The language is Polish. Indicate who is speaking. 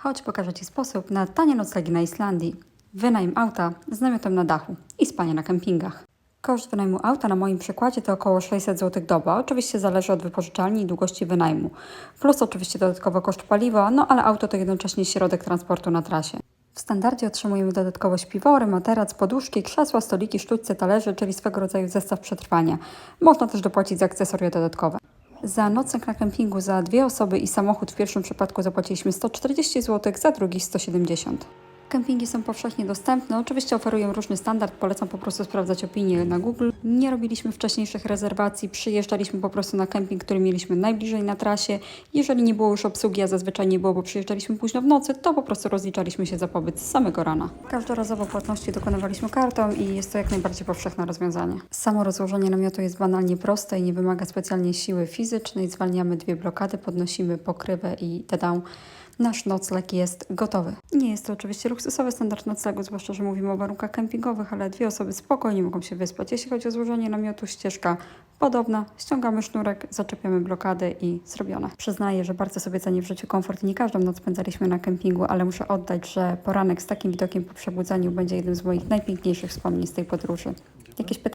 Speaker 1: Chodź pokażę Ci sposób na tanie noclegi na Islandii, wynajem auta z namiotem na dachu i spanie na kempingach. Koszt wynajmu auta na moim przykładzie to około 600 zł doba. Oczywiście zależy od wypożyczalni i długości wynajmu. Plus oczywiście dodatkowo koszt paliwa, no ale auto to jednocześnie środek transportu na trasie. W standardzie otrzymujemy dodatkowo śpiwory, materac, poduszki, krzesła, stoliki, sztućce, talerze, czyli swego rodzaju zestaw przetrwania. Można też dopłacić za akcesoria dodatkowe. Za nocleg na kempingu za dwie osoby i samochód w pierwszym przypadku zapłaciliśmy 140 zł, za drugi 170. Kempingi są powszechnie dostępne. Oczywiście oferują różny standard. Polecam po prostu sprawdzać opinie na Google. Nie robiliśmy wcześniejszych rezerwacji. Przyjeżdżaliśmy po prostu na kemping, który mieliśmy najbliżej na trasie. Jeżeli nie było już obsługi, a zazwyczaj nie było, bo przyjeżdżaliśmy późno w nocy, to po prostu rozliczaliśmy się za pobyt z samego rana. Każdorazowo płatności dokonywaliśmy kartą i jest to jak najbardziej powszechne rozwiązanie. Samo rozłożenie namiotu jest banalnie proste i nie wymaga specjalnie siły fizycznej. Zwalniamy dwie blokady, podnosimy pokrywę i tada Nasz nocleg jest gotowy. Nie jest to oczywiście luksusowy standard noclegu, zwłaszcza, że mówimy o warunkach kempingowych, ale dwie osoby spokojnie mogą się wyspać. Jeśli chodzi o złożenie namiotu, ścieżka podobna. Ściągamy sznurek, zaczepiamy blokadę i zrobione. Przyznaję, że bardzo sobie cenię w życiu komfort i nie każdą noc spędzaliśmy na kempingu, ale muszę oddać, że poranek z takim widokiem po przebudzeniu będzie jednym z moich najpiękniejszych wspomnień z tej podróży. Jakieś pytania?